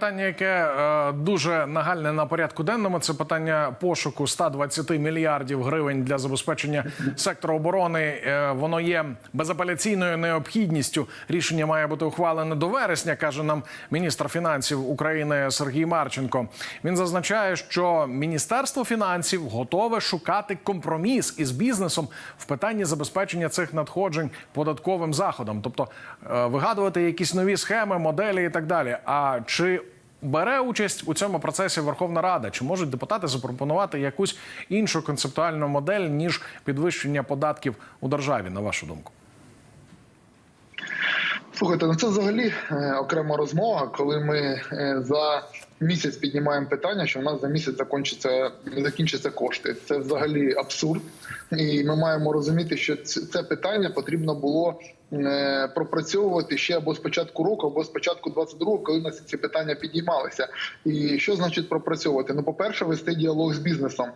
питання, яке е, дуже нагальне на порядку денному, це питання пошуку 120 мільярдів гривень для забезпечення сектору оборони. Е, воно є безапеляційною необхідністю. Рішення має бути ухвалене до вересня, каже нам міністр фінансів України Сергій Марченко. Він зазначає, що міністерство фінансів готове шукати компроміс із бізнесом в питанні забезпечення цих надходжень податковим заходом, тобто е, вигадувати якісь нові схеми, моделі і так далі. А чи бере участь у цьому процесі Верховна Рада? Чи можуть депутати запропонувати якусь іншу концептуальну модель ніж підвищення податків у державі, на вашу думку? Слухайте, ну це взагалі е, окрема розмова, коли ми е, за місяць піднімаємо питання, що в нас за місяць закінчиться закінчаться кошти. Це взагалі абсурд, і ми маємо розуміти, що це питання потрібно було е, пропрацьовувати ще або з початку року, або з початку 22-го, коли у нас ці питання підіймалися. І що значить пропрацьовувати? Ну, по перше, вести діалог з бізнесом,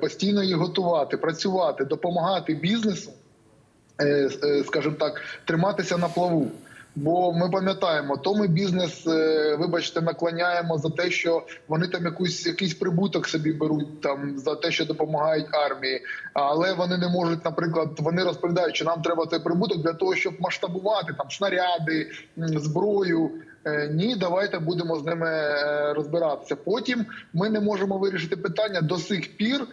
постійно їх готувати, працювати, допомагати бізнесу е, е, скажімо так, триматися на плаву. Бо ми пам'ятаємо, то ми бізнес, е, вибачте, наклоняємо за те, що вони там якусь якийсь прибуток собі беруть там за те, що допомагають армії. Але вони не можуть, наприклад, вони розповідають, що нам треба цей прибуток для того, щоб масштабувати там снаряди, зброю. Е, Ні, давайте будемо з ними е, розбиратися. Потім ми не можемо вирішити питання до сих пір,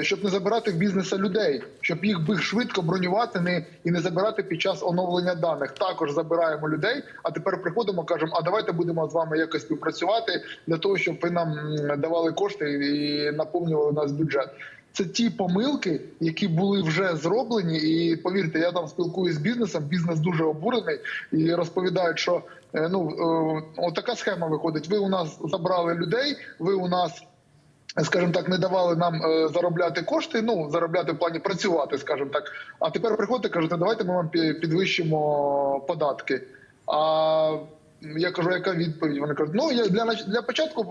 щоб не забирати в бізнеса людей, щоб їх би швидко бронювати не і не забирати під час оновлення даних. Також забираємо людей. А тепер приходимо, кажемо, а давайте будемо з вами якось співпрацювати для того, щоб ви нам давали кошти і наповнювали наш бюджет. Це ті помилки, які були вже зроблені, і повірте, я там спілкуюсь з бізнесом. Бізнес дуже обурений і розповідають, що е, ну е, отака схема виходить. Ви у нас забрали людей, ви у нас. Скажімо так, не давали нам е, заробляти кошти, ну заробляти в плані працювати, скажімо так. А тепер приходите, кажете, давайте ми вам підвищимо податки. А я кажу, яка відповідь? Вони кажуть, ну я для для початку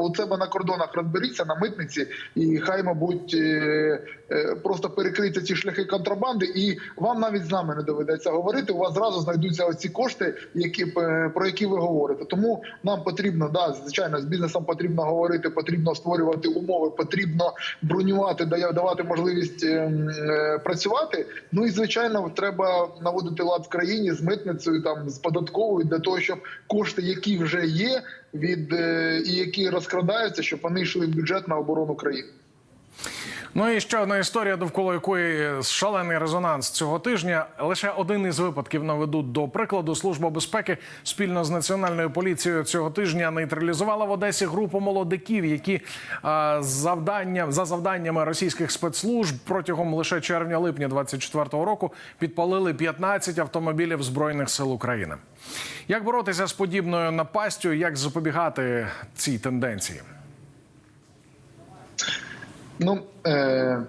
у себе на кордонах розберіться на митниці, і хай, мабуть, е, е, просто перекриються ці шляхи контрабанди, і вам навіть з нами не доведеться говорити. У вас зразу знайдуться оці кошти, які е, про які ви говорите. Тому нам потрібно, да, звичайно, з бізнесом потрібно говорити, потрібно створювати умови, потрібно бронювати, давати можливість е, м, е, працювати. Ну і звичайно, треба наводити лад в країні з митницею, там з податковою для того, щоб кошти, які вже є, від е, і які розкрадаються, щоб вони йшли в бюджет на оборону країни. Ну і ще одна історія, довкола якої шалений резонанс цього тижня. Лише один із випадків наведуть до прикладу. Служба безпеки спільно з національною поліцією цього тижня нейтралізувала в Одесі групу молодиків, які завдання за завданнями російських спецслужб протягом лише червня-липня 24-го року підпалили 15 автомобілів збройних сил України. Як боротися з подібною напастю? Як запобігати цій тенденції? Ну е,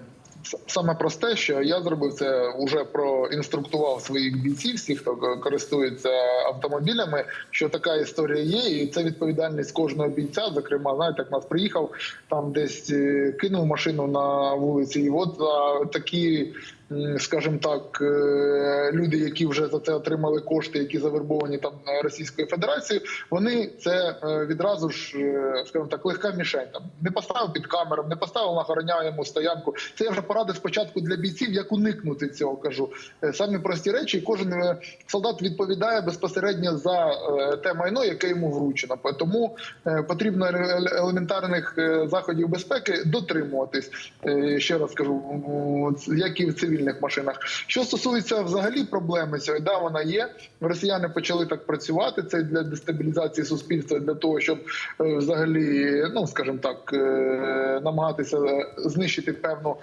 саме просте, що я зробив це, вже проінструктував своїх бійців, всіх, хто користується автомобілями. Що така історія є, і це відповідальність кожного бійця. Зокрема, знаєте, як нас приїхав там, десь е, кинув машину на вулиці, і от за такі. М, Скажімо так, е, люди, які вже за це отримали кошти, які завербовані там е, Російською Федерацією, вони це е, відразу ж, е, скажімо так, легка мішень. Там не поставив під камером, не поставив на охороняєму стоянку. Це я вже порадив спочатку для бійців, як уникнути цього. Кажу Е, самі прості речі. Кожен е, солдат відповідає безпосередньо за е, те майно, яке йому вручено. Тому е, потрібно елементарних е, заходів безпеки дотримуватись. Е, Ще раз кажу, як і в цивільних машинах. Що стосується взагалі проблеми цієї, да, вона є. Росіяни почали так працювати. Це для дестабілізації суспільства, для того, щоб е, взагалі, ну скажімо так, е, намагатися е, знищити певну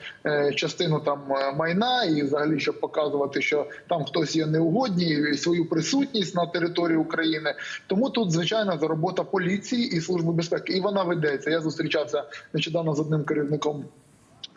частину там майна, і взагалі, щоб показувати, що там хтось є неугодні, свою присутність на території України. Тому тут звичайно робота поліції і служби безпеки, і вона ведеться. Я зустрічався нещодавно з одним керівником.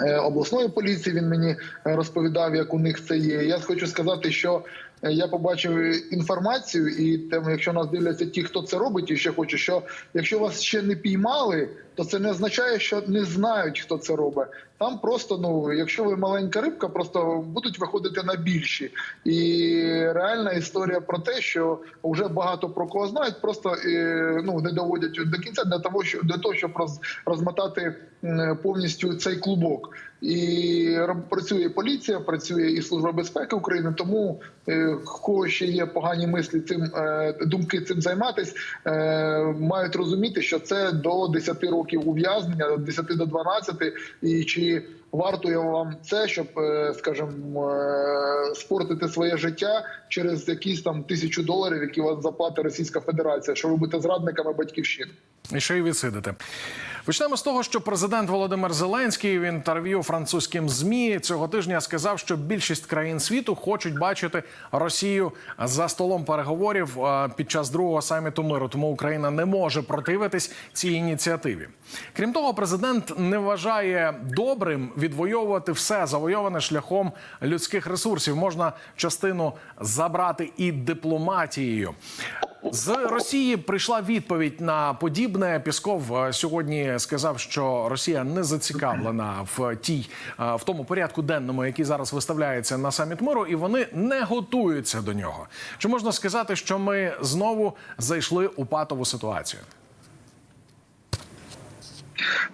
Е, Обласної поліції він мені е, розповідав, як у них це є. Я хочу сказати, що е, я побачив інформацію, і там, якщо нас дивляться ті, хто це робить, і ще хочу, що якщо вас ще не піймали, то це не означає, що не знають, хто це робить. Там просто, ну, якщо ви маленька рибка, просто будуть виходити на більші. І реальна історія про те, що вже багато про кого знають, просто е, ну не доводять до кінця для того, що для того, щоб роз, розмотати повністю цей клубок. І працює поліція, працює і служба безпеки України. Тому е, кого ще є погані мислі цим е, думки цим займатись, мають розуміти, що це до 10 років ув'язнення, від 10 до 12, і чи вартує вам це, щоб, е, скажімо, е, спортити своє життя через якісь там тисячу доларів, які вас заплатить Російська Федерація, що ви будете зрадниками батьківщини. І ще й відсидити. Почнемо з того, що президент Володимир Зеленський в інтерв'ю французьким змі цього тижня сказав, що більшість країн світу хочуть бачити Росію за столом переговорів е, під час другого саміту миру. Тому Україна не може противитись цій ініціативі. Крім того, президент не вважає добрим відвоювати все завойоване шляхом людських ресурсів. Можна частину забрати і дипломатією. З Росії прийшла відповідь на подібне. Пісков е, сьогодні сказав, що Росія не зацікавлена в тій е, в тому порядку денному, який зараз виставляється на саміт миру, і вони не готуються до нього. Чи можна сказати, що ми знову зайшли у патову ситуацію?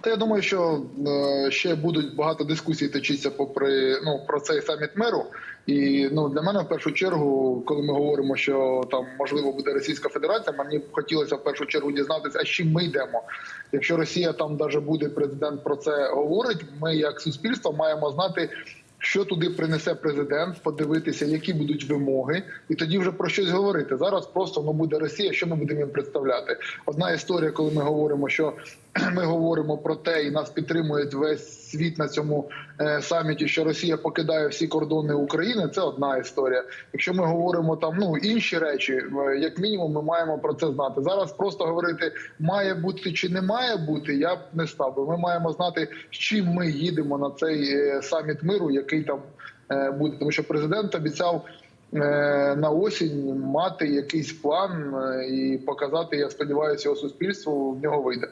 Та я думаю, що е, ще будуть багато дискусій точитися попри ну про цей саміт миру. І ну для мене в першу чергу, коли ми говоримо, що там можливо буде Російська Федерація, мені б хотілося в першу чергу дізнатися, а з чим ми йдемо. Якщо Росія там даже буде президент про це говорить, ми як суспільство маємо знати. Що туди принесе президент, подивитися, які будуть вимоги, і тоді вже про щось говорити. Зараз просто ну буде Росія. Що ми будемо їм представляти? Одна історія, коли ми говоримо, що ми говоримо про те, і нас підтримує весь світ на цьому е, саміті, що Росія покидає всі кордони України. Це одна історія. Якщо ми говоримо там ну інші речі, е, як мінімум, ми маємо про це знати. Зараз просто говорити має бути чи не має бути, я б не став. би. Ми маємо знати, з чим ми їдемо на цей е, саміт миру, який там буде, тому що президент обіцяв. На осінь мати якийсь план і показати, я сподіваюся, його суспільству в нього вийде.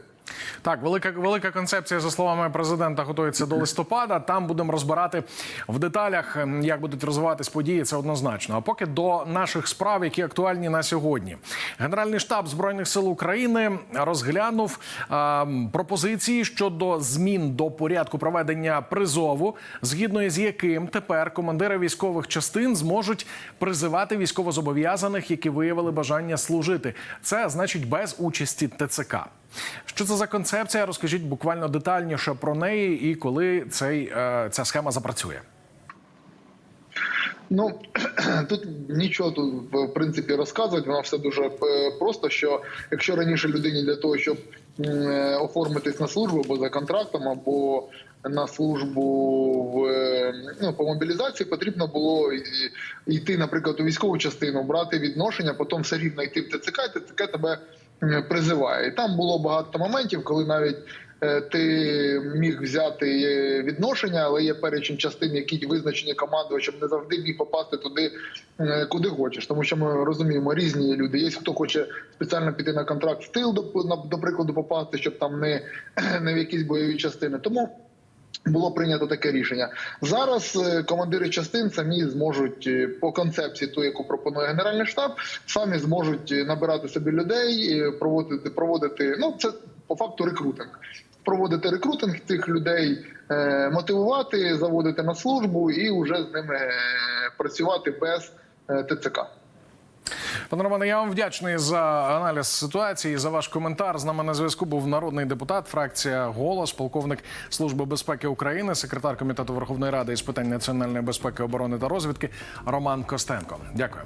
Так, велика велика концепція, за словами президента, готується до листопада. Там будемо розбирати в деталях, ем, як будуть розвиватись події. Це однозначно. А поки до наших справ, які актуальні на сьогодні, Генеральний штаб збройних сил України розглянув ем, пропозиції щодо змін до порядку проведення призову, згідно із яким тепер командири військових частин зможуть призивати військовозобов'язаних, які виявили бажання служити. Це значить без участі ТЦК. Що це за концепція? Розкажіть буквально детальніше про неї і коли цей, е, ця схема запрацює. Ну тут нічого тут в принципі розказувати. Воно все дуже е, просто. Що якщо раніше людині для того, щоб е, оформитись на службу або за контрактом, або на службу в ну, по мобілізації потрібно було йти, наприклад, у військову частину, брати відношення, потім все рівно йти в ТЦК, і ТЦК тебе призиває. І там було багато моментів, коли навіть е, ти міг взяти е, відношення, але є перечень частин, які визначені командувачем, не завжди міг попасти туди, е, куди хочеш. Тому що ми розуміємо, різні люди. Є хто хоче спеціально піти на контракт в тил, до, до прикладу, попасти, щоб там не, не в якісь бойові частини. Тому. Було прийнято таке рішення. Зараз е, командири частин самі зможуть е, по концепції, ту, яку пропонує Генеральний штаб, самі зможуть е, набирати собі людей, проводити, проводити. Ну це по факту рекрутинг. Проводити рекрутинг цих людей, мотивувати, заводити на службу і вже з ними працювати без ТЦК. Пане Романе, я вам вдячний за аналіз ситуації, за ваш коментар. З нами на зв'язку був народний депутат, фракція Голос, полковник Служби безпеки України, секретар комітету Верховної Ради із питань національної безпеки, оборони та розвідки Роман Костенко. Дякую.